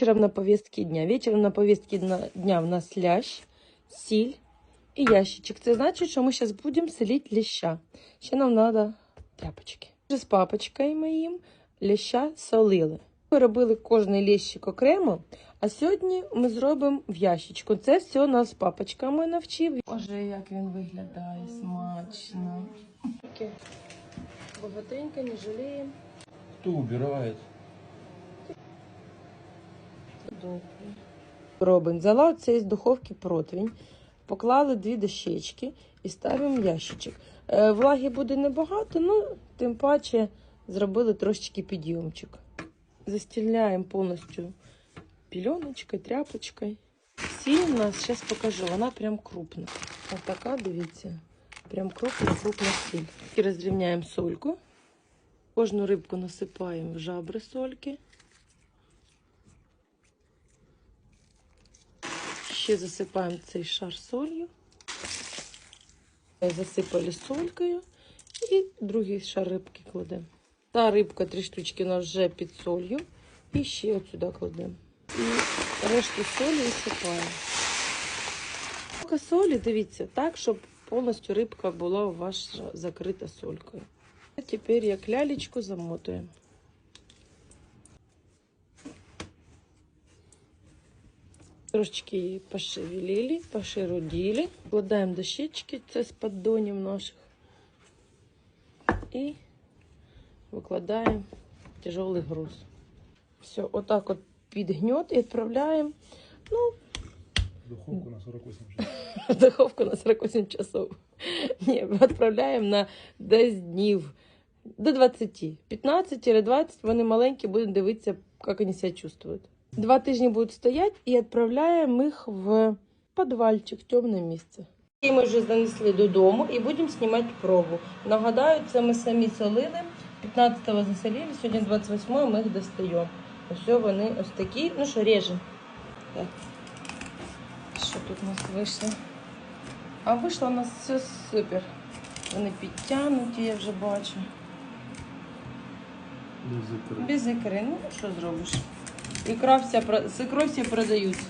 Вечером на повестке дня. Вечером на повестке дня в нас лящ, сіль і ящичок. Це значить, що ми зараз будемо селити ляща. Ще нам треба тряпочки. Вже з папочкою моїм ляща солили. Ми робили кожний лящик окремо, а сьогодні ми зробимо в ящичку. Це все нас папочка мене навчив. Боже, як він виглядає смачно. Таке Багатенько, не жаліємо. Кто убирает? Робимо. Взяла оцей з духовки противень, поклали дві дощечки і ставимо ящичок. Е, Влаги буде небагато, ну тим паче зробили трошечки підйомчик. Застіляємо повністю пільоночкою, тряпочкою. Сіль у нас, зараз покажу, вона прям крупна. Ось така, дивіться, прям крупна, крупна сіль. І розрівняємо сольку. Кожну рибку насипаємо в жабри сольки. Ще засипаємо цей шар солью. Засипали солькою і другий шар рибки кладемо. Та рибка, три штучки у нас вже під солью. І ще от сюди кладемо. І решту солі висипаємо. Поки солі, дивіться, так, щоб повністю рибка була вас закрита солькою. А тепер як лялечку замотуємо. Трошечки її пошевелили, пошерудили. Вкладаємо дощечки, це з поддонів наших. І викладаємо тяжелий груз. Все, отак от підгнет і відправляємо ну, Духовку на 48 часов. духовку на 48 часов. Ні, відправляємо на десь днів до 20. 15-20 вони маленькі, будемо дивитися, як вони себе чувствують. Два тижні будуть стояти і відправляємо їх в підвальчик, темне місце. І ми вже занесли додому і будемо знімати пробу. Нагадаю, це ми самі солили. 15-го засолили, сьогодні 28-го ми їх достаємо. Ось вони ось такі. Ну що, режемо. Так. Що тут у нас вийшло? А вийшло у нас все супер. Вони підтягнуті, я вже бачу. Без икры. Без ікри, ну що зробиш? Ікра вся, про- з ікрою всі продаються.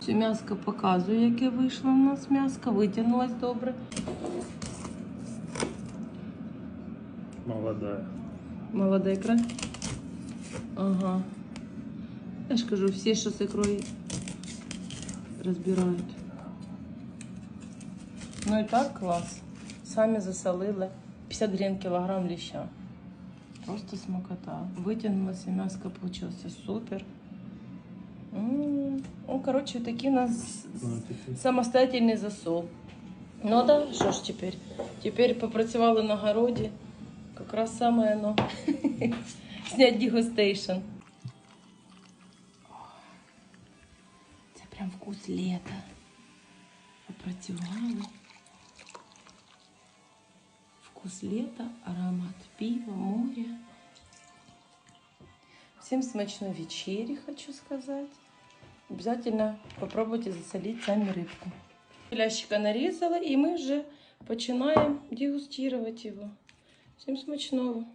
Все м'яско показує, яке вийшло у нас м'яско, витягнулось добре. Молодая. Молода ікра. Ага. Я ж кажу, всі, що з ікрою розбирають. Ну і так клас. Самі засолили 50 гривень кілограм ліща. Просто смакота. Витягнулося м'яско, получилося супер. М, Ну, коротше, такий у нас Ну, самостоятельний засол. Ну да, що ж тепер? Тепер попрацювали на городі. Якраз саме оно. Снять дегустейшн. Це прям вкус літа. Попрацювали. Вкус літа, аромат пива, моря. Всем смачной вечери, хочу сказать. Обязательно попробуйте засолить сами рыбку. Лящика нарезала, и мы уже починаем дегустировать его. Всем смачного.